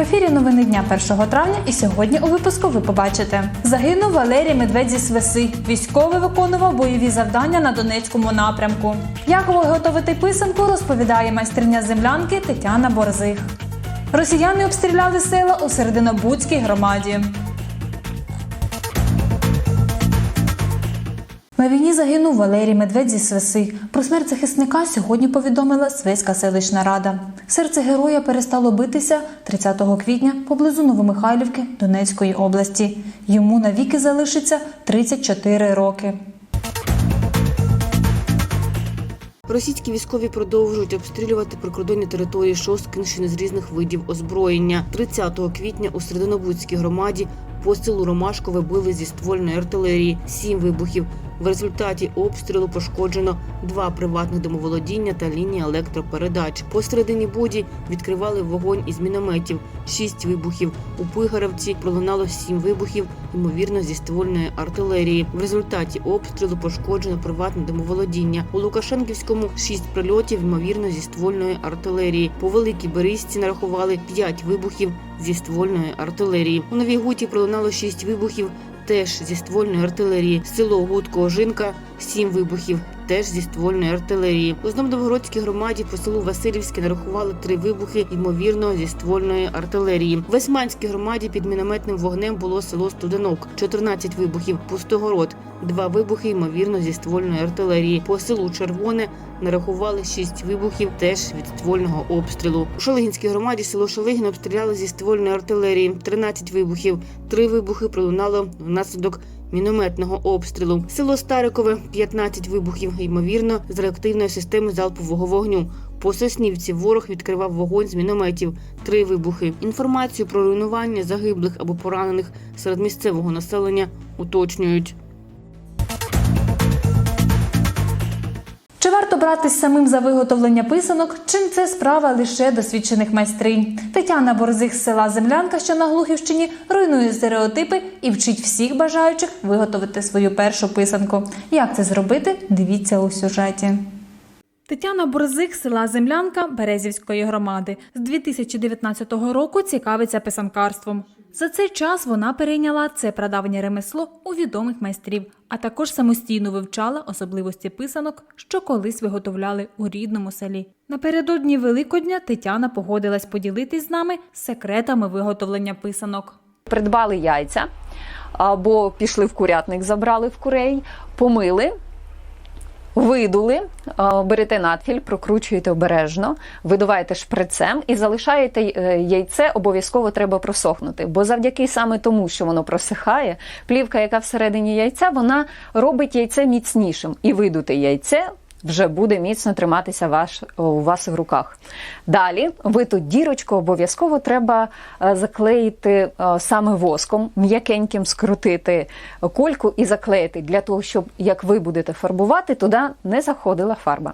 Ефірі новини дня 1 травня, і сьогодні у випуску ви побачите: загинув Валерій Медведь зі Свиси. Військовий виконував бойові завдання на Донецькому напрямку. Як виготовити писанку, розповідає майстриня землянки Тетяна Борзих. Росіяни обстріляли села у Серединобудській громаді. На війні загинув Валерій Медведь зі Свиси. Про смерть захисника сьогодні повідомила Свиська селищна рада. Серце героя перестало битися 30 квітня поблизу Новомихайлівки Донецької області. Йому навіки залишиться 34 роки. Російські військові продовжують обстрілювати прикордонні території Шосткинщини з різних видів озброєння. 30 квітня у Серединобудській громаді по селу Ромашкове били зі ствольної артилерії сім вибухів. В результаті обстрілу пошкоджено два приватних домоволодіння та лінії електропередач. Посередині буді відкривали вогонь із мінометів. Шість вибухів. У Пигаревці пролунало сім вибухів, ймовірно, зі ствольної артилерії. В результаті обстрілу пошкоджено приватне домоволодіння. У Лукашенківському шість прильотів, ймовірно, зі ствольної артилерії. По великій берізці нарахували п'ять вибухів зі ствольної артилерії. У Новій Гуті пролунало шість вибухів. Теж зі ствольної артилерії. Село Гудко Ожинка сім вибухів. Теж зі ствольної артилерії. У Зномдовгородській громаді по селу Васильівське нарахували три вибухи, ймовірно, зі ствольної артилерії. В Весьманській громаді під мінометним вогнем було село Студенок, 14 вибухів, Пустогород, два вибухи, ймовірно, зі ствольної артилерії. По селу Червоне нарахували шість вибухів, теж від ствольного обстрілу. У Шалигінській громаді село Шалигін обстріляли зі ствольної артилерії, 13 вибухів, три вибухи пролунало внаслідок мінометного обстрілу. Село Старикове 15 вибухів, ймовірно, з реактивної системи залпового вогню. По Соснівці ворог відкривав вогонь з мінометів. Три вибухи. Інформацію про руйнування загиблих або поранених серед місцевого населення уточнюють. Варто братись самим за виготовлення писанок? Чим це справа лише досвідчених майстринь? Тетяна Борзих з села Землянка, що на Глухівщині, руйнує стереотипи і вчить всіх бажаючих виготовити свою першу писанку. Як це зробити? Дивіться у сюжеті. Тетяна Борзик з села Землянка Березівської громади з 2019 року цікавиться писанкарством. За цей час вона перейняла це прадавнє ремесло у відомих майстрів, а також самостійно вивчала особливості писанок, що колись виготовляли у рідному селі. Напередодні Великодня Тетяна погодилась поділитись з нами секретами виготовлення писанок. придбали яйця або пішли в курятник, забрали в курей, помили. Видули, берете надфіль, прокручуєте обережно, видуваєте шприцем і залишаєте е, яйце, обов'язково треба просохнути. Бо завдяки саме тому, що воно просихає, плівка, яка всередині яйця, вона робить яйце міцнішим. І видуте яйце вже буде міцно триматися ваш, у вас в руках. Далі ви тут дірочку обов'язково треба е, заклеїти е, саме воском, м'якеньким скрутити кульку і заклеїти для того, щоб як ви будете фарбувати, туди не заходила фарба.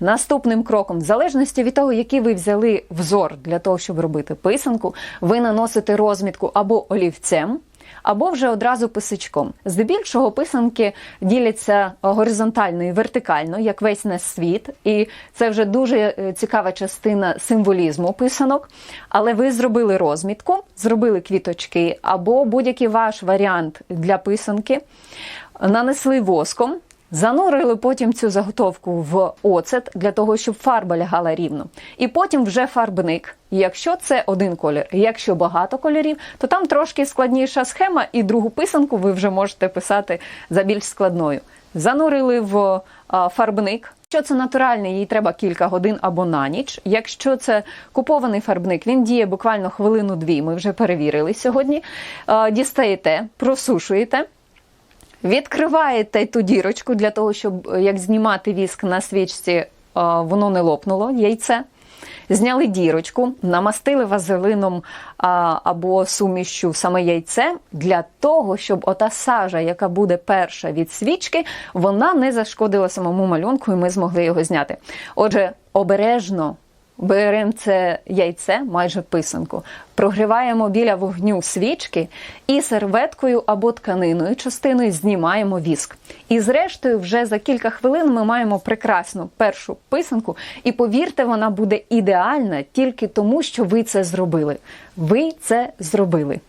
Наступним кроком, в залежності від того, який ви взяли взор для того, щоб робити писанку, ви наносите розмітку або олівцем або вже одразу писачком. Здебільшого писанки діляться горизонтально і вертикально, як весь наш світ, і це вже дуже е, цікава частина символізму писанок. Але ви зробили розмітку, зробили квіточки або будь-який ваш варіант для писанки, нанесли воском. Занурили потім цю заготовку в оцет для того, щоб фарба лягала рівно. І потім вже фарбник. Якщо це один колір, якщо багато кольорів, то там трошки складніша схема, і другу писанку ви вже можете писати за більш складною. Занурили в фарбник. Якщо це натуральний, їй треба кілька годин або на ніч. Якщо це купований фарбник, він діє буквально хвилину-дві. Ми вже перевірили сьогодні. Дістаєте, просушуєте. Відкриваєте ту дірочку для того, щоб як знімати віск на свічці, воно не лопнуло яйце. Зняли дірочку, намастили вазелином а, або сумішю саме яйце для того, щоб ота сажа, яка буде перша від свічки, вона не зашкодила самому малюнку, і ми змогли його зняти. Отже, обережно беремо це яйце, майже писанку, прогріваємо біля вогню свічки і серветкою або тканиною частиною знімаємо віск. І зрештою, вже за кілька хвилин ми маємо прекрасну першу писанку, і повірте, вона буде ідеальна тільки тому, що ви це зробили. Ви це зробили.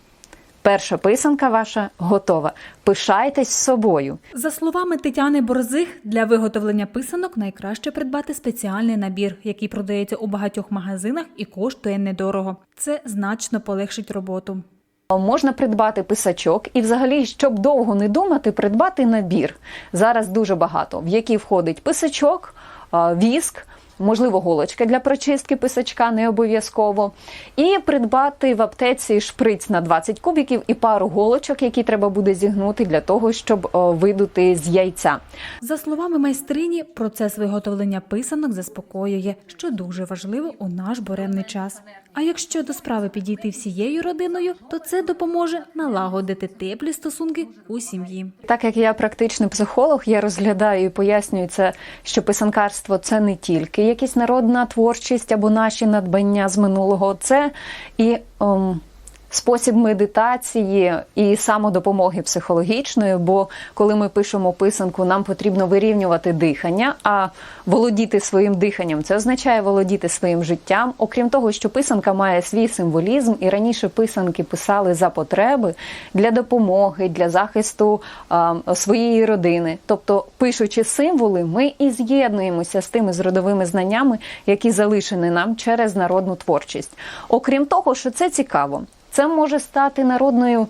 Перша писанка ваша готова. Пишайтесь собою. За словами Тетяни Борзих, для виготовлення писанок найкраще придбати спеціальний набір, який продається у багатьох магазинах і коштує недорого. Це значно полегшить роботу. Можна придбати писачок і, взагалі, щоб довго не думати, придбати набір. Зараз дуже багато, в який входить писачок, віск. Можливо, голочки для прочистки писачка не обов'язково. І придбати в аптеці шприц на 20 кубіків і пару голочок, які треба буде зігнути для того, щоб видути з яйця. За словами майстрині, процес виготовлення писанок заспокоює, що дуже важливо у наш буремний час. А якщо до справи підійти всією родиною, то це допоможе налагодити теплі стосунки у сім'ї. Так як я практичний психолог, я розглядаю і пояснюю це, що писанкарство це не тільки якась народна творчість або наші надбання з минулого, це і ем, спосіб медитації і самодопомоги психологічної. Бо коли ми пишемо писанку, нам потрібно вирівнювати дихання, а володіти своїм диханням це означає володіти своїм життям. Окрім того, що писанка має свій символізм, і раніше писанки писали за потреби для допомоги, для захисту а, своєї родини. Тобто, пишучи символи, ми і з'єднуємося з тими з родовими знаннями, які залишені нам через народну творчість. Окрім того, що це цікаво. Це може стати народною е,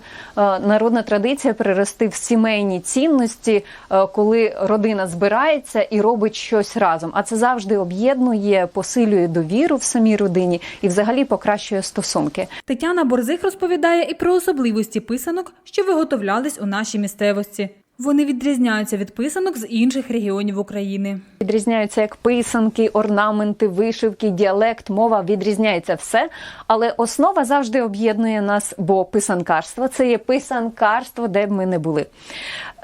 народна традиція перерости в сімейні цінності, е, коли родина збирається і робить щось разом. А це завжди об'єднує, посилює довіру в самій родині і взагалі покращує стосунки. Тетяна Борзих розповідає і про особливості писанок, що виготовлялись у нашій місцевості. Вони відрізняються від писанок з інших регіонів України. Відрізняються як писанки, орнаменти, вишивки, діалект, мова відрізняється все, але основа завжди об'єднує нас, бо писанкарство це є писанкарство, де б ми не були.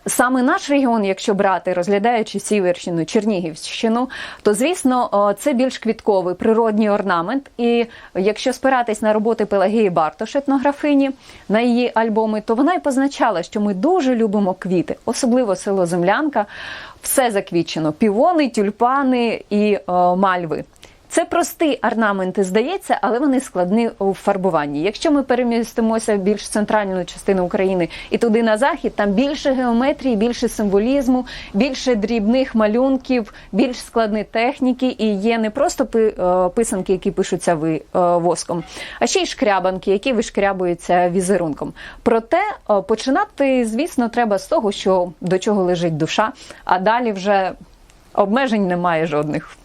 Саме наш регіон, якщо брати, розглядаючи Сіверщину, Чернігівщину, то звісно це більш квітковий природній орнамент. І якщо спиратись на роботи Пелагії Бартош, етнографині, на її альбоми, то вона й позначала, що ми дуже любимо квіти, особливо село Землянка. Все заквічено: півони, тюльпани і о, мальви. Це прості орнаменти, здається, але вони складні у фарбуванні. Якщо ми перемістимося в більш центральну частину України і туди на захід, там більше геометрії, більше символізму, більше дрібних малюнків, більш складні техніки, і є не просто е, писанки, які пишуться ви е, воском, а ще й шкрябанки, які вишкрябуються візерунком. Проте е, починати, звісно, треба з того, що до чого лежить душа, а далі вже обмежень немає жодних.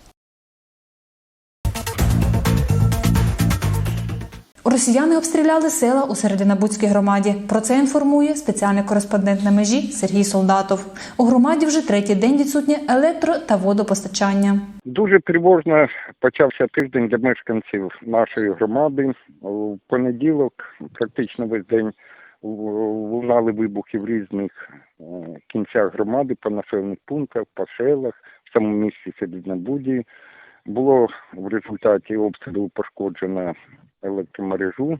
Росіяни обстріляли села у Серединобудській громаді. Про це інформує спеціальний кореспондент на межі Сергій Солдатов. У громаді вже третій день відсутнє електро та водопостачання. Дуже тривожно почався тиждень для мешканців нашої громади. У понеділок практично весь день лунали вибухи в різних е, кінцях громади по населених пунктах, по селах, в самому місті Середнобуді. Було в результаті обстрілу пошкоджено електромережу.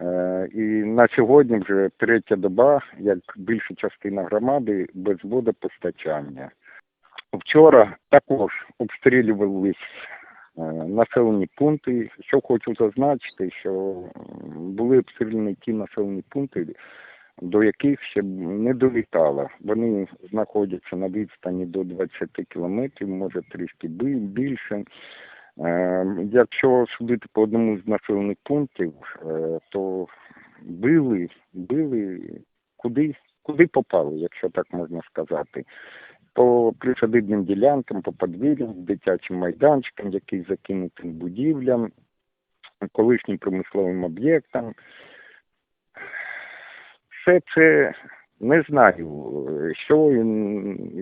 Е, І на сьогодні вже третя доба, як більша частина громади, без водопостачання. Вчора також обстрілювались е, населені пункти. Що хочу зазначити, що були обстріляні ті населені пункти, до яких ще не долітало. Вони знаходяться на відстані до 20 кілометрів, може трішки більше. Е, Якщо судити по одному з населених пунктів, е, то били, били куди, куди попали, якщо так можна сказати по присадибним ділянкам, по подвір'ям, дитячим майданчикам, які закинутим будівлям, колишнім промисловим об'єктам. Все це не знаю, що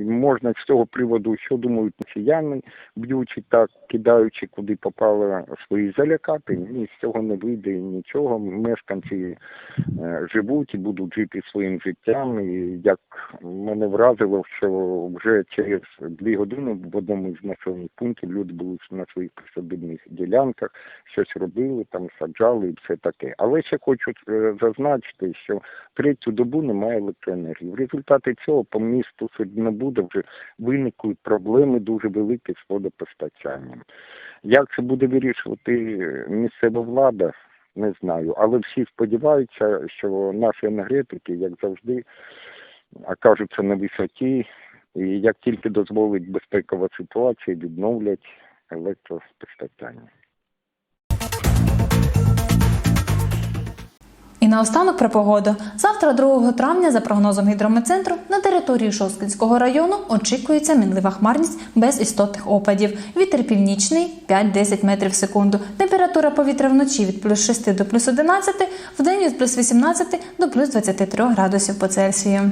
можна з цього приводу, що думають росіяни, б'ючи так, кидаючи куди попало свої залякати. Ні, з цього не вийде нічого. Мешканці е, живуть і будуть жити своїм життям, і як мене вразило, що вже через дві години в одному з населених пунктів люди були на своїх присадибних ділянках, щось робили, там саджали і все таке. Але ще хочу е, зазначити, що третю добу немає електроенергії. В результаті цього по місту не буде вже виникли проблеми дуже великі з водопостачанням. Як це буде вирішувати місцева влада, не знаю. Але всі сподіваються, що наші енергетики, як завжди, окажуться на висоті, і як тільки дозволить безпекова ситуація, відновлять електропостачання. І наостанок про погоду. Завтра, 2 травня, за прогнозом гідрометцентру, на території Шосткинського району очікується мінлива хмарність без істотних опадів. Вітер північний 5-10 метрів в секунду. Температура повітря вночі від плюс 6 до плюс 11, вдень від плюс 18 до плюс 23 градусів по Цельсію.